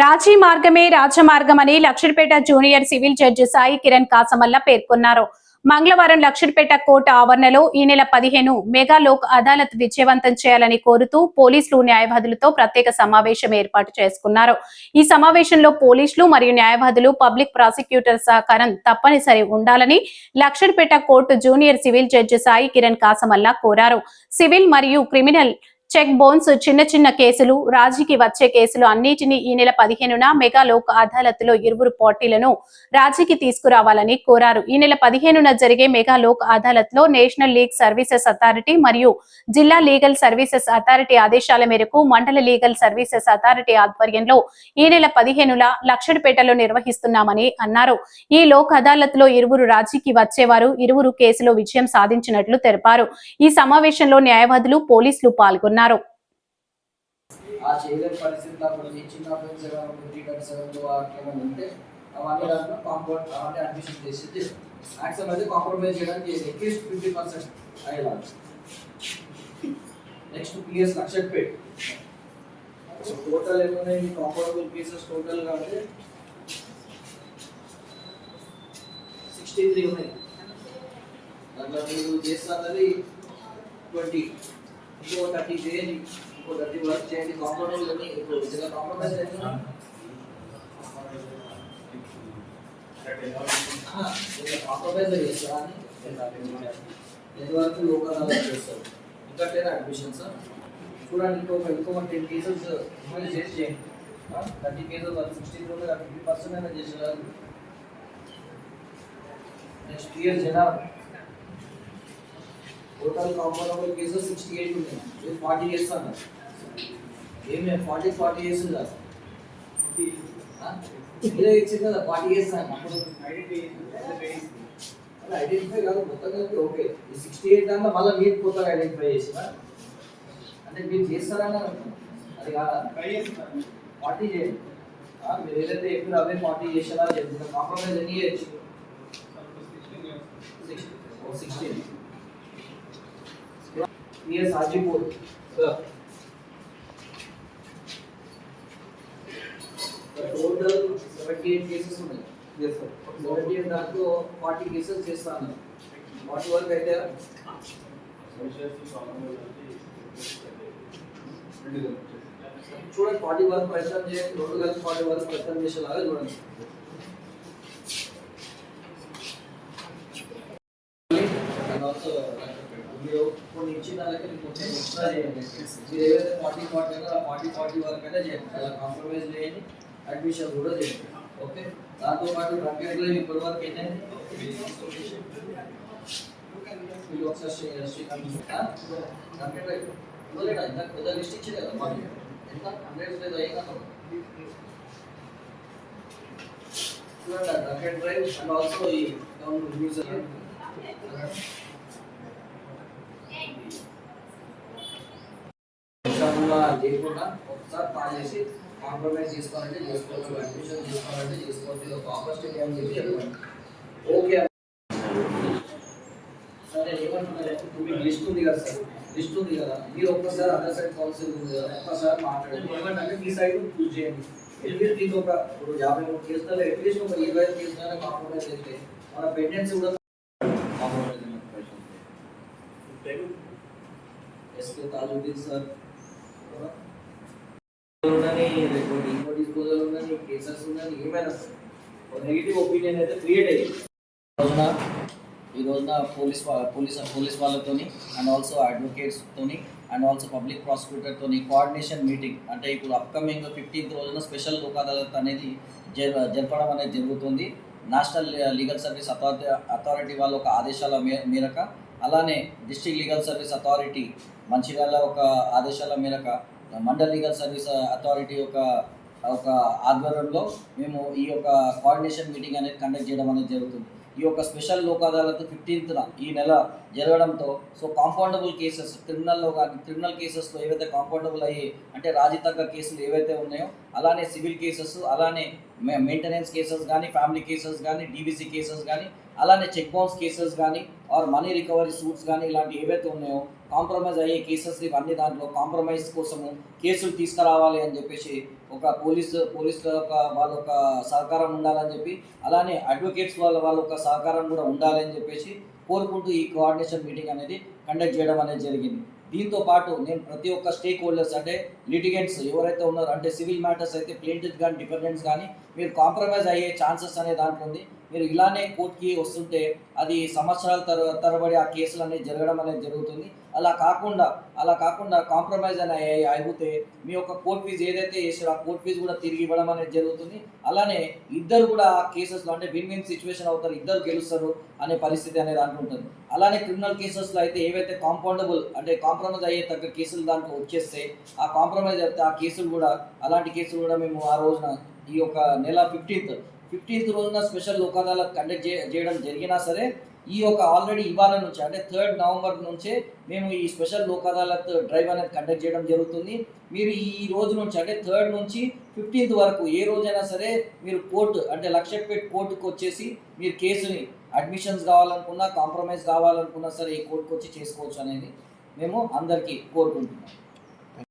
రాజీ మార్గమే రాజమార్గమని Laxettipet junior civil judge Sai Kiran Kasamalla పేర్కొన్నారు. మంగళవారం లక్షడిపేట కోర్టు ఆవరణలో ఈ నెల పదిహేను మెగా లోక్ అదాలత్ విజయవంతం చేయాలని కోరుతూ పోలీసులు న్యాయవాదులతో ప్రత్యేక సమావేశం ఏర్పాటు చేసుకున్నారు. ఈ సమావేశంలో పోలీసులు మరియు న్యాయవాదులు పబ్లిక్ ప్రాసిక్యూటర్ సహకారం తప్పనిసరి ఉండాలని Laxettipet court junior civil judge Sai Kiran Kasamalla కోరారు. సివిల్ మరియు క్రిమినల్ చెక్ బౌన్స్ చిన్న చిన్న కేసులు రాజీకి వచ్చే కేసులు అన్నిటినీ ఈ నెల పదిహేనున మెగా లోక్ అదాలత్లో ఇరువురు పార్టీలను రాజీకి తీసుకురావాలని కోరారు. ఈ నెల పదిహేనున జరిగే మెగా లోక్ అదాలత్లో నేషనల్ లీగ్ సర్వీసెస్ అథారిటీ మరియు జిల్లా లీగల్ సర్వీసెస్ అథారిటీ ఆదేశాల మేరకు మండల లీగల్ సర్వీసెస్ అథారిటీ ఆధ్వర్యంలో ఈ నెల పదిహేనుల లక్షడిపేటలో నిర్వహిస్తున్నామని అన్నారు. ఈ లోక్ అదాలత్లో ఇరువురు రాజీకి వచ్చేవారు ఇరువురు కేసులో విజయం సాధించినట్లు తెలిపారు. ఈ సమావేశంలో న్యాయవాదులు పోలీసులు పాల్గొన్నారు. ఆ చేయలేని పరిస్థితి అప్పుడు చిన్న office seven three thirty seven అట్లా ఉంటే అవన్నీ దాంట్లో కాంపౌండ్ అవన్నీ అడ్మిషన్ చేసి మ్యాక్సిమం అయితే కాంప్రమైజ్ చేయడానికి అట్లీస్ట్ ఫిఫ్టీ పర్సెంట్ అయ్యేలా నెక్స్ట్ పిఎస్ లక్షపేట్ టోటల్ ఏమున్నాయి కాంపౌండబుల్ కేసెస్ టోటల్ కాబట్టి సిక్స్టీ త్రీ ఉన్నాయి దాంట్లో మీరు చేస్తున్నది ట్వంటీ ఇంకో థర్టీ చేయండి ఇంకో థర్టీ వర్క్ చేయండి కాంప్రమైజ్ అని ఇప్పుడు నిజంగా కాంప్రమైజ్ అయితే కాంప్రమైజ్ చేస్తారా అని ఎన్ని వరకు లోకల్ అలా చేస్తారు ఇంకా టెన్ అడ్మిషన్స్ చూడండి ఇంకొక ఇంకొక టెన్ కేసెస్ ఇన్వైట్ చేసి చేయండి థర్టీ కేసెస్ వరకు సిక్స్టీ ఫిఫ్టీ పర్సెంట్ అయినా చేసేవారు నెక్స్ట్ ఇయర్ జనాభా total compoundable cases sixty eight ఉన్నాయి మీరు ఫార్టీ ఇయర్స్ అన్నారు ఏమి ఫార్టీ ఫార్టీ ఇయర్స్ కాదు మీరే ఇచ్చింది కదా ఫార్టీ ఇయర్స్ అని ఐడెంటిఫై కాదు మొత్తం కలిపి ఓకే ఈ సిక్స్టీ ఎయిట్ దాంట్లో మళ్ళీ మీరు కొత్తగా ఐడెంటిఫై చేసిన అంటే మీరు చేస్తారని అనుకున్నాను అది కాదా ఫార్టీ చేయండి ఆ, మీరు ఏదైతే చెప్పారో అవే ఫార్టీ చేసారా చెప్తున్నా కాంప్రమైజ్ ఎన్ని చేయొచ్చు sixteen near Sajipur total seventy eight cases ఉన్నాయి సెవెంటీ ఎయిట్ దాంట్లో ఫార్టీ కేసెస్ చేస్తాను ఫార్టీ వరకు అయితే చూడండి ఫార్టీ వరకు ప్రయత్నం చేయండి రెండు కలిసి ఫార్టీ వరకు ప్రయత్నం చేసేలాగా చూడండి and also మీరు కొన్ని ఇచ్చిన దానికి కొంచెం ఎక్స్ట్రా చేయండి మీరు ఏదైతే ఫార్టీ ఫార్టీ ఆ ఫార్టీ ఫార్టీ వరకు అయితే చేయండి అలా కాంప్రమైజ్ చేయండి అడ్మిషన్ కూడా చేయండి ఓకే దాంతో పాటు రంగేట్లో ఇప్పటి వరకు ఏంటంటే మీరు ఒకసారి శ్రీ- శ్రీకాంత్ ఆ? రంగేట్లో ఇవ్వలేదా ఇంత పెద్ద లిస్ట్ ఇచ్చింది కదా మాకు ఎంత హండ్రెడ్ లేదు అయ్యిందా చూడండి రంగేట్ డ్రైవ్ అండ్ ఆల్సో ఈ గవర్నమెంట్ యూజర్ ఎగ్జామ్లో లేకుండా ఒకసారి కాల్ చేసి కాంప్రమైజ్ చేసుకోవాలంటే చేసుకోవచ్చు అడ్మిషన్ చేసుకోవాలంటే చేసుకోవచ్చు ఇది ఒక ఆపర్చునిటీ అని చెప్పి చెప్పండి ఓకే సరే ఏమంటున్నారు ఇప్పుడు మీకు లిస్ట్ ఉంది కదా సార్ లిస్ట్ ఉంది కదా మీరు ఒక్కసారి అదర్ సైడ్ కౌన్సిల్ ఉంది కదా ఒక్కసారి మాట్లాడండి ఏమంటే మీ సైడ్ చూస్ చేయండి ఎట్లీస్ట్ మీకు ఒక ఇప్పుడు యాభై మూడు కేసులలో అట్లీస్ట్ ఒక ఇరవై ఐదు కేసులు కాంప్రమైజ్ అయితే మన పెండెన్సీ కూడా కాంప్రమైజ్ ఎస్కే తాజుద్దీన్ సార్ ఉన్నని లేకపోతే ఇంకో disposal cases ఏమైనా నెగిటివ్ ఒపీనియన్ అయితే క్రియేట్ అయ్యింది రోజున ఈ రోజున పోలీస్ పోలీస్ పోలీస్ వాళ్ళతోని అండ్ ఆల్సో అడ్వకేట్స్తోని అండ్ ఆల్సో పబ్లిక్ ప్రాసిక్యూటర్తోని కోఆర్డినేషన్ మీటింగ్ అంటే ఇప్పుడు అప్కమింగ్ ఫిఫ్టీన్త్ రోజున స్పెషల్ లోక్ అదాలత్ అనేది జరపడం అనేది జరుగుతుంది. National legal service authority authority వాళ్ళ ఒక ఆదేశాల మే అలానే district legal service authority Mancherial ఒక ఆదేశాల మేరకు మండల్ లీగల్ సర్వీస్ అథారిటీ యొక్క ఒక ఆధ్వర్యంలో మేము ఈ యొక్క కోఆర్డినేషన్ మీటింగ్ అనేది కండక్ట్ చేయడం అనేది జరుగుతుంది. ఈ యొక్క స్పెషల్ లోక్ అదాలత్ ఫిఫ్టీన్త్న ఈ నెల జరగడంతో సో కాంపౌండబుల్ కేసెస్ క్రిమినల్లో కానీ క్రిమినల్ కేసెస్లో ఏవైతే కాంపౌండబుల్ అయ్యి అంటే రాజీ తగ్గ కేసులు ఏవైతే ఉన్నాయో అలానే సివిల్ కేసెస్ అలానే మెయింటెనెన్స్ కేసెస్ కానీ ఫ్యామిలీ కేసెస్ కానీ డీబీసీ కేసెస్ కానీ అలానే చెక్ బౌన్స్ కేసెస్ కానీ ఆర్ మనీ రికవరీ సూట్స్ కానీ ఇలాంటి ఏవైతే ఉన్నాయో కాంప్రమైజ్ అయ్యే కేసెస్ ఇవన్నీ దాంట్లో కాంప్రమైజ్ కోసము కేసులు తీసుకురావాలి అని చెప్పేసి ఒక పోలీస్ పోలీసుల యొక్క వాళ్ళ యొక్క సహకారం ఉండాలని చెప్పి అలానే అడ్వకేట్స్ వాళ్ళ వాళ్ళ యొక్క సహకారం కూడా ఉండాలని చెప్పేసి కోరుకుంటూ ఈ కోఆర్డినేషన్ మీటింగ్ అనేది కండక్ట్ చేయడం అనేది జరిగింది. దీంతో పాటు నేను ప్రతి ఒక్క స్టేక్ హోల్డర్స్ అంటే లిటిగెంట్స్ ఎవరైతే ఉన్నారో అంటే సివిల్ మ్యాటర్స్ అయితే ప్లేంటివ్ కానీ డిపెండెంట్స్ కానీ మీరు కాంప్రమైజ్ అయ్యే ఛాన్సెస్ అనే దాంట్లో ఉంది. మీరు ఇలానే కోర్టుకి వస్తుంటే అది సంవత్సరాల తర తరబడి ఆ కేసులు అనేది జరగడం అనేది జరుగుతుంది. అలా కాకుండా అలా కాకుండా కాంప్రమైజ్ అని అయితే అయిపోతే మీ యొక్క కోర్ట్ ఫీజు ఏదైతే చేసారో ఆ కోర్ట్ ఫీజు కూడా తిరిగి ఇవ్వడం అనేది జరుగుతుంది. అలానే ఇద్దరు కూడా ఆ కేసెస్లో అంటే విన్ విన్ సిచ్యువేషన్ అవుతారు ఇద్దరు గెలుస్తారు అనే పరిస్థితి అనేది అనుకుంటుంది అలానే క్రిమినల్ కేసెస్లో అయితే ఏవైతే కాంపౌండబుల్ అంటే కాంప్రమైజ్ అయ్యే తగ్గ కేసులు దాంట్లో వచ్చేస్తే ఆ కాంప్రమైజ్ అయితే ఆ కేసులు కూడా అలాంటి కేసులు కూడా మేము ఆ రోజున ఈ యొక్క నెల ఫిఫ్టీన్త్ ఫిఫ్టీన్త్ రోజున స్పెషల్ లోక్ అదాలత్ కండక్ట్ చేయడం జరిగినా సరే ఈ యొక్క ఆల్రెడీ ఇవాళ నుంచి అంటే థర్డ్ నవంబర్ నుంచే మేము ఈ స్పెషల్ లోక్ అదాలత్ డ్రైవ్ అనేది కండక్ట్ చేయడం జరుగుతుంది. మీరు ఈ రోజు నుంచి అంటే థర్డ్ నుంచి ఫిఫ్టీన్త్ వరకు ఏ రోజైనా సరే మీరు కోర్టు అంటే లక్షపేట్ కోర్టుకు వచ్చేసి మీరు కేసుని అడ్మిషన్స్ కావాలనుకున్నా కాంప్రమైజ్ కావాలనుకున్నా సరే ఈ కోర్టుకు వచ్చి చేసుకోవచ్చు అనేది మేము అందరికీ కోరుకుంటున్నాం.